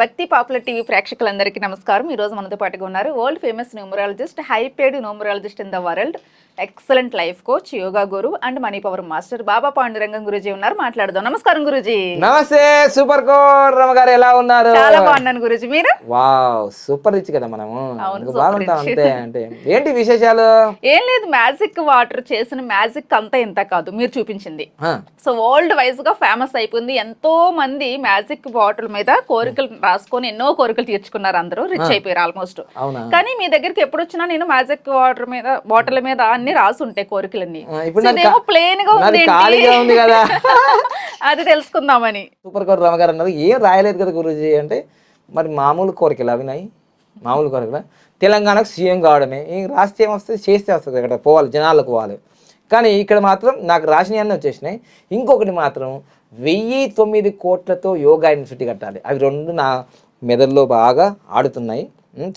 భక్తి popular TV ప్రేక్షకులందరికీ నమస్కారం. ఈ రోజు మనతో పాటుగా ఉన్నారు world famous numerologist high paid numerologist in the world excellent life coach yoga guru and money power master Baba Pandurangam Guruji ఉన్నారు. మాట్లాడదాం. నమస్కారం గురుజీ. నమస్తే సూపర్ కోర్ గారు ఎలా ఉన్నారు? చాలా బాగున్నాను గురుజీ. మీరు? వావ్ సూపర్ రిచ్ కదా మనము. బాగుంటాం. అంతే అంటే. ఏంటి విశేషాలు? ఏం లేదు మ్యాజిక్ వాటర్ చేసిన మ్యాజిక్ అంతా ఇంత కాదు. మీరు చూపించింది. సో వరల్డ్ వైజ్గా ఫేమస్ అయిపోయింది. ఎంతో మంది మ్యాజిక్ బాటిల్ మీద కోరికలు రాసుకొని ఎన్నో కోరికలు తీర్చుకున్నారు అందరూ రిచ్ అయిపోయారు ఆల్మోస్ట్ అవునా? కానీ మీ దగ్గరికి ఎప్పుడు వచ్చినా నేను మ్యాజిక్ వాటర్ మీద బాటిల్ మీద అన్ని రాసి ఉంటాయి కోరికలన్నీ ఇదేమో ప్లేన్గా ఉంది కదా. అది తెలుసుకుందామని. సూపర్ కోర్ రమ గారు అన్నారు. ఏం రాయలేదు కదా గురుజీ అంటే మరి మామూలు కోరికలు అవి నాయి? మామూలు కోరికలు? తెలంగాణకు సీఎం కావడమే. రాస్తే ఏమొస్తుంది? చేస్తే వస్తుంది ఇక్కడ పోవాలి జనాలకు పోవాలి. కానీ ఇక్కడ మాత్రం నాకు రాసినవి అన్నీ వచ్చేసినాయి. ఇంకొకటి మాత్రం వెయ్యి తొమ్మిది కోట్లతో యోగా యూనివర్సిటీ కట్టాలి. అవి రెండు నా మెదడులో బాగా ఆడుతున్నాయి.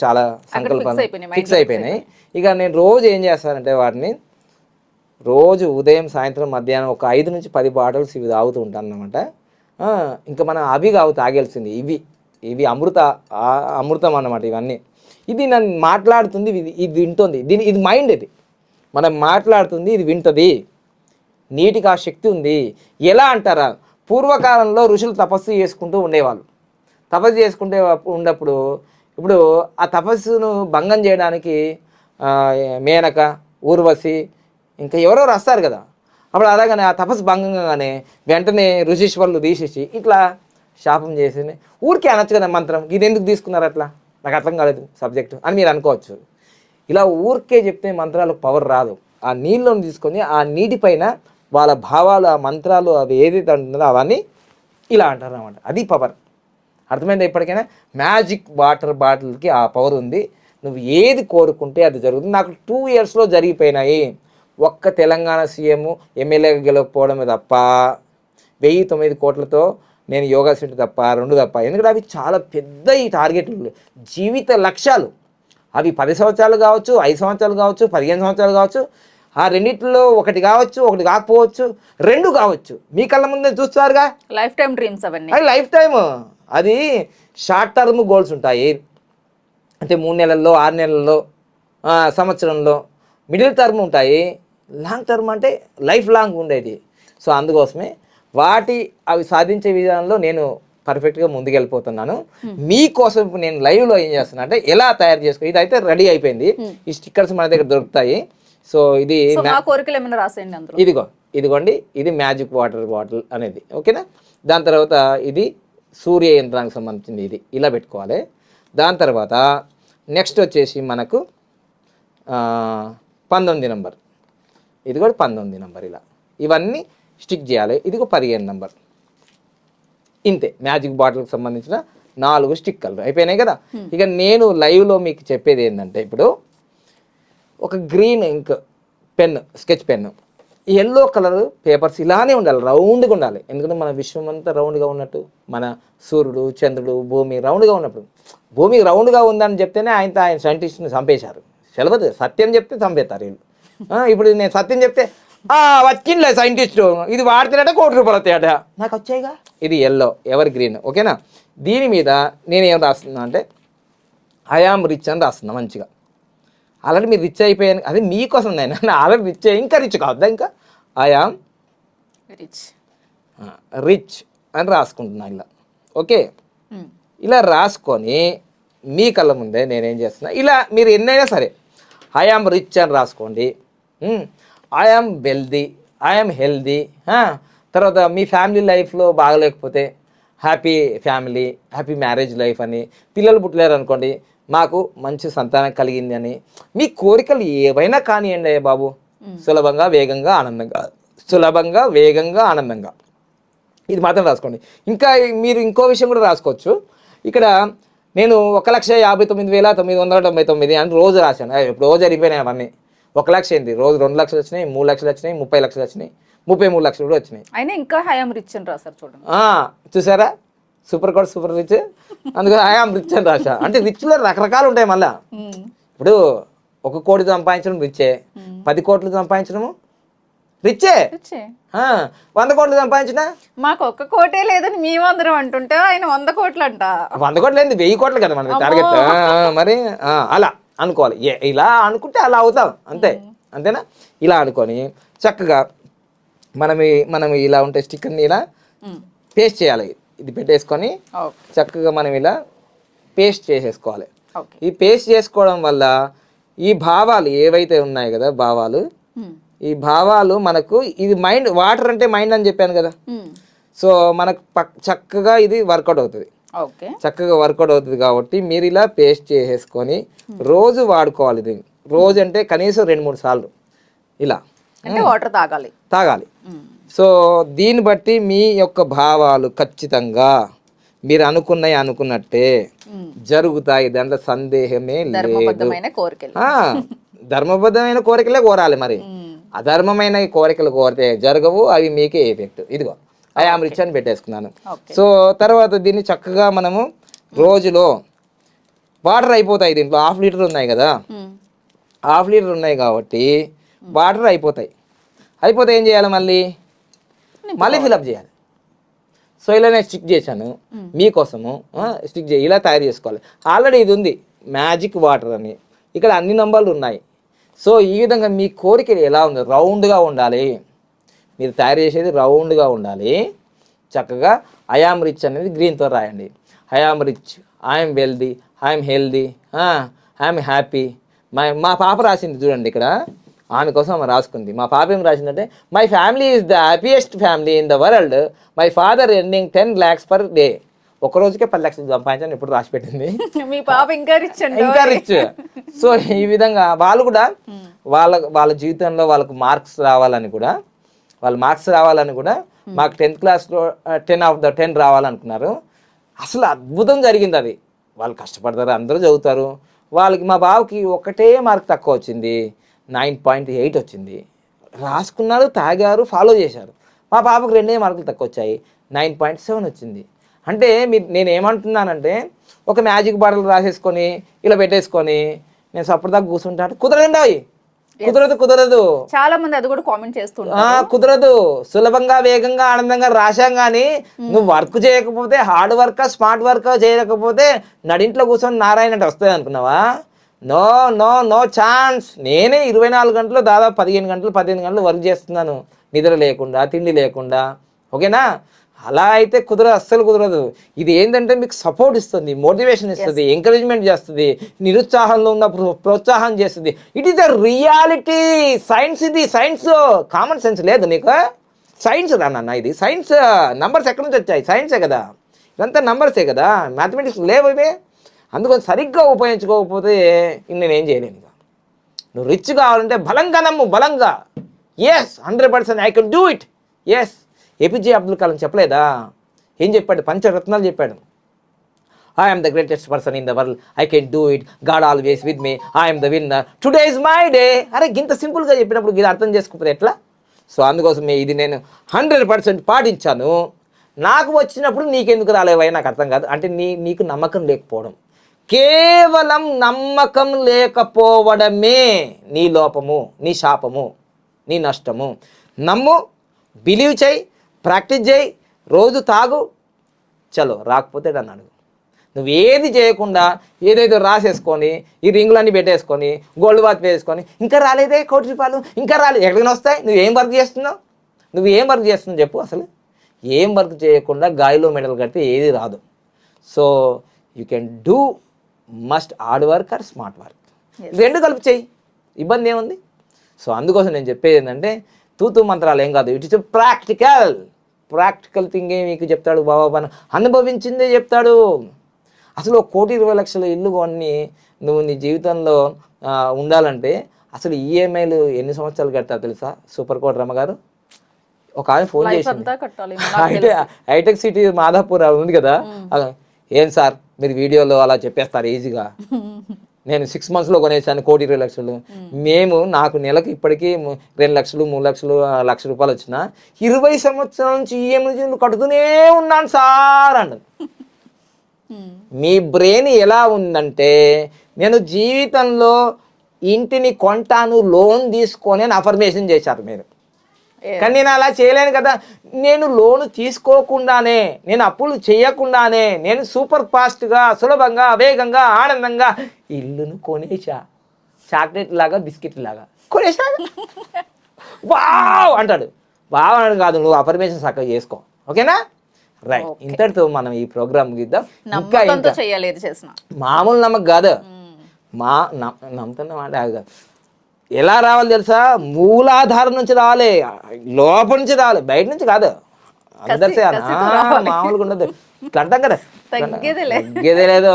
చాలా సంకల్పాలు ఫిక్స్ అయిపోయినాయి. ఇక నేను రోజు ఏం చేస్తానంటే వాటిని రోజు ఉదయం సాయంత్రం మధ్యాహ్నం ఒక ఐదు నుంచి పది బాటిల్స్ ఇవి తాగుతూ ఉంటాను అనమాట ఇంకా మనం అవి కావు తాగాల్సింది ఇవి ఇవి అమృత అమృతం అన్నమాట ఇవన్నీ. ఇది నన్ను మాట్లాడుతుంది ఇది ఇది వింటుంది. దీని ఇది మైండ్ ఇది. మనం మాట్లాడుతుంది ఇది వింటది. నీటికి ఆ శక్తి ఉంది. ఎలా అంటారా? పూర్వకాలంలో ఋషులు తపస్సు చేసుకుంటూ ఉండేవాళ్ళు. తపస్సు చేసుకుంటే ఉన్నప్పుడు ఇప్పుడు ఆ తపస్సును భంగం చేయడానికి మేనక ఊర్వశి ఇంకా ఎవరో వస్తారు కదా. అప్పుడు అలాగనే ఆ తపస్సు భంగంగానే వెంటనే ఋషీశ్వరులు తీసేసి ఇట్లా శాపం చేసి ఊరికే అనొచ్చు కదా మంత్రం ఇది ఎందుకు తీసుకున్నారు అట్లా? నాకు అర్థం కాలేదు సబ్జెక్ట్ అని మీరు అనుకోవచ్చు. ఇలా ఊరికే చెప్తే మంత్రాలకు పవర్ రాదు. ఆ నీళ్ళను తీసుకొని ఆ నీటిపైన వాళ్ళ భావాలు ఆ మంత్రాలు అవి ఏదైతే ఉంటుందో అవన్నీ ఇలా అంటారు అనమాట అది పవర్. అర్థమైందా ఇప్పటికైనా? మ్యాజిక్ వాటర్ బాటిల్కి ఆ పవర్ ఉంది. నువ్వు ఏది కోరుకుంటే అది జరుగుతుంది. నాకు టూ ఇయర్స్లో జరిగిపోయినాయి. ఒక్క తెలంగాణ సీఎం ఎమ్మెల్యేగా గెలవకపోవడమే తప్ప వెయ్యి తొమ్మిది కోట్లతో నేను యోగా సెంటర్ తప్ప రెండు తప్ప ఎందుకంటే అవి చాలా పెద్ద ఈ టార్గెట్లు జీవిత లక్ష్యాలు. అవి పది సంవత్సరాలు కావచ్చు ఐదు సంవత్సరాలు కావచ్చు పదిహేను సంవత్సరాలు కావచ్చు ఆ రెండిట్లో ఒకటి కావచ్చు ఒకటి కాకపోవచ్చు రెండు కావచ్చు. మీ కళ్ళ ముందే చూస్తారుగా? లైఫ్ టైం డ్రీమ్స్ అవన్నీ. అది లైఫ్ టైమ్ అది షార్ట్ టర్మ్ గోల్స్ ఉంటాయి. అంటే మూడు నెలల్లో ఆరు నెలల్లో సంవత్సరంలో. మిడిల్ టర్మ్ ఉంటాయి. లాంగ్ టర్మ్ అంటే లైఫ్ లాంగ్ ఉండేది. సో అందుకోసమే వాటి అవి సాధించే విధానంలో నేను పర్ఫెక్ట్గా ముందుకెళ్ళిపోతున్నాను. మీకోసం ఇప్పుడు నేను లైవ్లో ఏం చేస్తున్నా అంటే ఎలా తయారు చేసుకో ఇది అయితే రెడీ అయిపోయింది ఈ స్టిక్కర్స్ మన దగ్గర దొరుకుతాయి. సో ఇది కోరికలు ఏమైనా రాసేయండి అందులో? ఇదిగో ఇదిగోండి ఇది మ్యాజిక్ వాటర్ బాటిల్ అనేది ఓకేనా? దాని తర్వాత ఇది సూర్య యంత్రానికి సంబంధించింది ఇది ఇలా పెట్టుకోవాలి. దాని తర్వాత నెక్స్ట్ వచ్చేసి మనకు పంతొమ్మిది నంబర్. ఇది కూడా పంతొమ్మిది నంబర్ ఇలా. ఇవన్నీ స్టిక్ చేయాలి. ఇది ఒక పదిహేను నంబర్. ఇంతే మ్యాజిక్ బాటిల్కి సంబంధించిన నాలుగు స్టిక్కర్లు అయిపోయినాయి కదా. ఇక నేను లైవ్లో మీకు చెప్పేది ఏంటంటే ఇప్పుడు ఒక green ink pen sketch pen yellow colour papers ఇలానే ఉండాలి రౌండ్గా ఉండాలి. ఎందుకంటే మన విశ్వం అంతా రౌండ్గా ఉన్నట్టు మన సూర్యుడు చంద్రుడు భూమి రౌండ్గా ఉన్నప్పుడు. భూమి రౌండ్గా ఉందని చెప్తేనే ఆయన ఆయన సైంటిస్ట్ని చంపేశారు. సెలవదు సత్యం చెప్తే చంపేస్తారు వీళ్ళు. ఇప్పుడు నేను సత్యం చెప్తే "ఆ, వచ్చిందిలే సైంటిస్టు ఇది వాడితేనట కోటి రూపాయలు వస్తాయట. నాకు వచ్చాయిగా? ఇది ఎల్లో ఎవర్ గ్రీన్ ఓకేనా? దీని మీద నేను రాస్తున్నా అంటే ఐఆమ్ రిచ్ అని రాస్తున్నా మంచిగా. ఆల్రెడీ మీరు రిచ్ అయిపోయాను. అది మీకోసం నేను. ఆల్రెడీ రిచ్ అయ్యి ఇంకా రిచ్ కావద్దా ఇంకా? ఐఆమ్ రిచ్ రిచ్ అని రాసుకుంటున్నా ఇలా. ఓకే ఇలా రాసుకొని మీ కళ్ళ ముందే నేనేం చేస్తున్నా? ఇలా మీరు ఎన్నైనా సరే ఐఆమ్ రిచ్ అని రాసుకోండి. ఐఆమ్ వెల్దీ ఐఆమ్ హెల్దీ తర్వాత మీ ఫ్యామిలీ లైఫ్లో బాగలేకపోతే happy family happy marriage life అని పిల్లలు పుట్టలేరు అనుకోండి మాకు మంచి సంతానం కలిగింది అని. మీ కోరికలు ఏవైనా కానివ్వండి అయ్యా బాబు. సులభంగా వేగంగా ఆనందంగా. సులభంగా వేగంగా ఆనందంగా. ఇది మాత్రం రాసుకోండి. ఇంకా మీరు ఇంకో విషయం కూడా రాసుకోవచ్చు. ఇక్కడ నేను ఒక లక్ష యాభై తొమ్మిది వేల తొమ్మిది వందల తొంభై తొమ్మిది అని రోజు రాశాను. ఇప్పుడు రోజు జరిగిపోయినాయి అవన్నీ. ఒక లక్ష ఏంటి రోజు రెండు లక్షలు వచ్చినాయి మూడు లక్షలు వచ్చినాయి ముప్పై లక్షలు వచ్చినాయి ముప్పై మూడు లక్షలు కూడా వచ్చినాయి. అయినా ఇంకా హయామ్ రిచ్ అని రాశారు చూడండి. చూసారా? Super code super rich. అందుకని ఐఆమ్ రిచ్ అని రాశా. అంటే రిచ్లో రకరకాలు ఉంటాయి మళ్ళా. ఇప్పుడు ఒక కోటి సంపాదించడం రిచ్చే పది కోట్లు సంపాదించడము రిచ్చే. ఆ, వంద కోట్లు సంపాదించిన? మాకు ఒక్క కోటే లేదని మేమందరం అంటుంటే ఆయన వంద కోట్లు అంట వంద కోట్లు ఏంది వెయ్యి కోట్లు కదా మన టార్గెట్ మరి అలా అనుకోవాలి. ఇలా అనుకుంటే అలా అవుతాం. అంతే. అంతేనా? ఇలా అనుకొని చక్కగా మనం మనం ఇలా ఉంటే స్టిక్కర్ని ఇలా. పేస్ట్ చేయాలి. ఇది పెట్టేసుకొని చక్కగా మనం ఇలా పేస్ట్ చేసేసుకోవాలి. ఈ పేస్ట్ చేసుకోవడం వల్ల ఈ భావాలు ఏవైతే ఉన్నాయి కదా భావాలు. ఈ భావాలు మనకు ఇది మైండ్ వాటర్ అంటే మైండ్ అని చెప్పాను కదా. సో మనకు చక్కగా ఇది వర్కౌట్ అవుతుంది. ఓకే. చక్కగా వర్కౌట్ అవుతుంది కాబట్టి మీరు ఇలా పేస్ట్ చేసేసుకొని రోజు వాడుకోవాలి ఇది రోజు అంటే కనీసం రెండు మూడు సార్లు. ఇలా. అంటే వాటర్ తాగాలి. తాగాలి. సో దీన్ని బట్టి మీ యొక్క భావాలు ఖచ్చితంగా మీరు అనుకున్నవి అనుకున్నట్టే. జరుగుతాయి. దాంట్లో సందేహమే లేదు. ధర్మబద్ధమైన కోరికలు. ఆ, ధర్మబద్ధమైన కోరికలే కోరాలి మరి. అధర్మమైన కోరికలు కోరితే జరగవు అవి మీకే ఎఫెక్ట్. ఇదిగో ఐ ఆమ్ రిచ్ అని పెట్టేసుకున్నాను. సో తర్వాత దీన్ని చక్కగా మనము రోజులో వాటర్ అయిపోతాయి దీంట్లో. హాఫ్ లీటర్ ఉన్నాయి కదా. హాఫ్ లీటర్ ఉన్నాయి కాబట్టి వాటర్ అయిపోతాయి. అయిపోతే ఏం చేయాలి మళ్ళీ? మళ్ళీ ఫిలప్ చేయాలి. సో ఇలా నేను స్టిక్ చేశాను మీకోసము స్టిక్ చేయి ఇలా తయారు చేసుకోవాలి. ఆల్రెడీ ఇది ఉంది. మ్యాజిక్ వాటర్ అని. ఇక్కడ అన్ని నంబర్లు ఉన్నాయి. సో ఈ విధంగా మీ కోరికలు ఎలా ఉంది? రౌండ్గా ఉండాలి. మీరు తయారు చేసేది రౌండ్గా ఉండాలి. చక్కగా ఐఆమ్ రిచ్ అనేది గ్రీన్తో రాయండి. I am rich I'm wealthy I'm healthy I'm happy మా మా పాప రాసింది చూడండి ఇక్కడ. ఆమె కోసం ఆమె రాసుకుంది. మా పాప ఏం రాసిందంటే my family is the happiest family in the world my father earning ten lakhs per day ఒక రోజుకే పది లక్షలు సంపాదించని ఇప్పుడు రాసి పెట్టింది. మీ పాప ఇంకా రిచ్ ఇంకా రిచ్ సో ఈ విధంగా వాళ్ళు కూడా వాళ్ళ వాళ్ళ జీవితంలో వాళ్ళకు మార్క్స్ రావాలని కూడా వాళ్ళ మార్క్స్ రావాలని కూడా మాకు టెన్త్ క్లాస్లో టెన్ ఆఫ్ ద టెన్ రావాలనుకున్నారు. అసలు అద్భుతం జరిగింది అది వాళ్ళు కష్టపడతారు అందరూ చదువుతారు. వాళ్ళకి మా బావకి ఒకటే మార్క్ తక్కువ వచ్చింది. నైన్ పాయింట్ ఎయిట్ వచ్చింది. రాసుకున్నారు తాగారు ఫాలో చేశారు. మా పాపకు రెండే మార్కులు తక్కువ వచ్చాయి నైన్ పాయింట్ సెవెన్ వచ్చింది. అంటే మీ నేను ఏమంటున్నానంటే ఒక మ్యాజిక్ బాటలు రాసేసుకొని ఇలా పెట్టేసుకొని నేను సప్పటిదాకా కూర్చుంటా అంటే కుదరదండి అవి. కుదరదు కుదరదు. చాలా మంది అది కూడా కామెంట్ చేస్తుంటారు. ఆ కుదరదు. సులభంగా వేగంగా ఆనందంగా రాశాం కానీ నువ్వు వర్క్ చేయకపోతే హార్డ్ వర్క్ స్మార్ట్ వర్క్ చేయకపోతే నడింట్లో కూర్చొని నారాయణ అంటే వస్తుంది అనుకున్నావా నో నో నో ఛాన్స్. నేనే ఇరవై నాలుగు గంటలు దాదాపు పదిహేను గంటలు పదిహేను గంటలు వర్క్ చేస్తున్నాను. నిద్ర లేకుండా తిండి లేకుండా. ఓకేనా? అలా అయితే కుదరదు అస్సలు కుదరదు. ఇది ఏంటంటే మీకు సపోర్ట్ ఇస్తుంది మోటివేషన్ ఇస్తుంది ఎంకరేజ్మెంట్ చేస్తుంది నిరుత్సాహంలో ఉన్న ప్రో- ప్రోత్సాహం చేస్తుంది. It is the reality science ఇది సైన్స్ కామన్ సెన్స్ లేదు నీకు. సైన్స్ రా నాన్న ఇది. సైన్స్ నంబర్స్ ఎక్కడి నుంచి వచ్చాయి? సైన్సే కదా? ఇదంతా నంబర్సే కదా? మ్యాథమెటిక్స్ లేవు ఇవే. అందుకని సరిగ్గా ఉపయోగించుకోకపోతే నేనేం చేయలేను నువ్వు రిచ్ కావాలంటే బలంగా నమ్ము బలంగా. Yes hundred percent I can do it yes APJ Abdul Kalam చెప్పలేదా? ఏం చెప్పాడు? పంచరత్నాలు చెప్పాడు. I'm the greatest person in the world I can do it God always with me I'm the winner today is my day అరే ఇంత సింపుల్గా చెప్పినప్పుడు ఇది అర్థం చేసుకోకపోతే ఎట్లా? సో అందుకోసమే ఇది నేను హండ్రెడ్ పర్సెంట్ పాటించాను. నాకు వచ్చినప్పుడు నీకెందుకు రాలేవయ్యా? నాకు అర్థం కాదు. అంటే నీ నీకు నమ్మకం లేకపోవడం. కేవలం నమ్మకం లేకపోవడమే నీ లోపము నీ శాపము నీ నష్టము. నమ్ము బిలీవ్ చేయి ప్రాక్టీస్ చేయి రోజు తాగు. చలో రాకపోతే నన్ను అడుగు. నువ్వు ఏది చేయకుండా ఏదేదో రాసేసుకొని ఈ రింగులన్నీ పెట్టేసుకొని గోల్డ్ వాచ్ వేసుకొని ఇంకా రాలేదే కోటి రూపాయలు ఇంకా రాలేదు ఎక్కడికి వస్తాయి నువ్వు ఏం వర్క్ చేస్తున్నావు? నువ్వు ఏం వర్క్ చేస్తున్నావు చెప్పు అసలు. ఏం వర్క్ చేయకుండా గాలిలో మెడల్ కడితే ఏది రాదు. So you can do must hard work or smart work? రెండు కలిపి చేయి ఇబ్బంది ఏముంది? సో అందుకోసం నేను చెప్పేది ఏంటంటే తూతు మంత్రాలు ఏం కాదు it is practical. Practical thing ఏ మీకు చెప్తాడు బాబా పని? అనుభవించిందే చెప్తాడు. అసలు కోటి ఇరవై లక్షల ఇల్లు కొన్ని నువ్వు నీ జీవితంలో ఉండాలంటే అసలు ఈఎంఐలు ఎన్ని సంవత్సరాలు కడతావు తెలుసా? సూపర్ కోట్ రమ్మ గారు? ఒక ఆమె ఫోన్ కట్టాలి హైటెక్ సిటీ మాధాపూర్ ఉంది కదా? ఏం సార్? మీరు వీడియోలో అలా చెప్పేస్తారు ఈజీగా. నేను సిక్స్ మంత్స్లో కొనేసాను కోటి ఇరవై లక్షలు. మేము. నాకు నెలకు ఇప్పటికీ రెండు లక్షలు మూడు లక్షలు లక్ష రూపాయలు వచ్చిన ఇరవై సంవత్సరాల నుంచి ఈఎంఐ కడుతూనే ఉన్నాను సార్ అన్నది. మీ బ్రెయిన్ ఎలా ఉందంటే నేను జీవితంలో ఇంటిని కొంటాను లోన్ తీసుకొని అఫర్మేషన్ చేశారు మీరు. కానీ నేను అలా చేయలేను కదా. నేను లోను తీసుకోకుండానే నేను అప్పులు చేయకుండానే నేను సూపర్ ఫాస్ట్గా సులభంగా వేగంగా ఆనందంగా ఇల్లును కొనేసా చాక్లెట్ లాగా బిస్కెట్ లాగా. కొనేసా వావ్ అంటాడు. బావ్ అన్నాడు కాదు నువ్వు అపర్మేషన్ చక్కగా చేసుకో. ఓకేనా? రైట్ ఇంతటితో మనం ఈ ప్రోగ్రామ్ గీద్దాం ఇంకా చేసినా. మామూలు నమ్మకం కాదు. మా నమ్- నమ్ముతున్న మాట అది కాదు. ఎలా రావాలి తెలుసా? మూలాధారం నుంచి రావాలి. లోపల నుంచి రావాలి. బయట నుంచి కాదు. అందరు కసి- చేయాలి. కసితో ఆ, రావాలి. మామూలుగా ఉండదు. ఇట్లా అంటాం కదా. తగ్గేదే లేదు.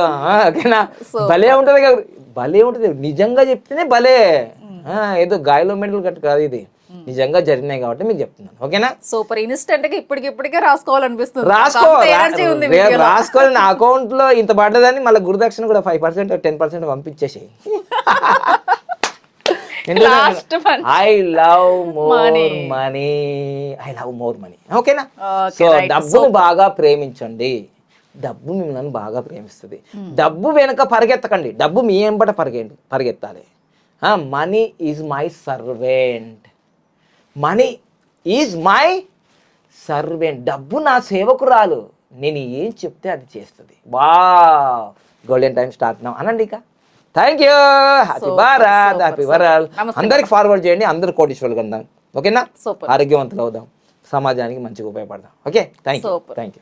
ఓకేనా? భలే ఉంటది కదా. భలే ఉంటది. నిజంగా చెప్తేనే భలే. ఆ, ఏదో గాయలో మెడల్ కట్టు కాదు ఇది. నిజంగా జరిగినాయి కాబట్టి మీకు చెప్తున్నాను. ఓకేనా? సూపర్. ఇన్స్టెంట్గా ఇప్పటికి ఇప్పటికే రాసుకోవాలనిపిస్తుంది. రాసుకో. అంత రా- energy ఉంది రే- వీడియోలో. రాసుకోవాలి. నా అకౌంట్లో ఇంత పడ్డదని మళ్ళీ గురుదక్షిణ కూడా ఫైవ్ పర్సెంట్ టెన్ పర్సెంట్ పంపించేసి One. I love more. Money I love more money ఓకేనా? సో. డబ్బును బాగా ప్రేమించండి. డబ్బు మిమ్మల్ని బాగా ప్రేమిస్తుంది. డబ్బు వెనుక పరిగెత్తకండి. డబ్బు మీ ఎంబట పరిగెండి పరిగెత్తాలి. Money is my servant money is my servant డబ్బు నా సేవకురాలు. నేను ఏం చెప్తే అది చేస్తుంది. వా గోల్డెన్ టైం స్టార్ట్ అనండి ఇక. Thank you happy Bharat happy. World. అందరికి ఫార్వర్డ్ చేయండి అందరు కోటీశ్వరులు కందాం ఓకేనా. ఆరోగ్యవంతులు అవుదాం. సమాజానికి మంచిగా ఉపయోగపడదాం. Okay thank you. Thank you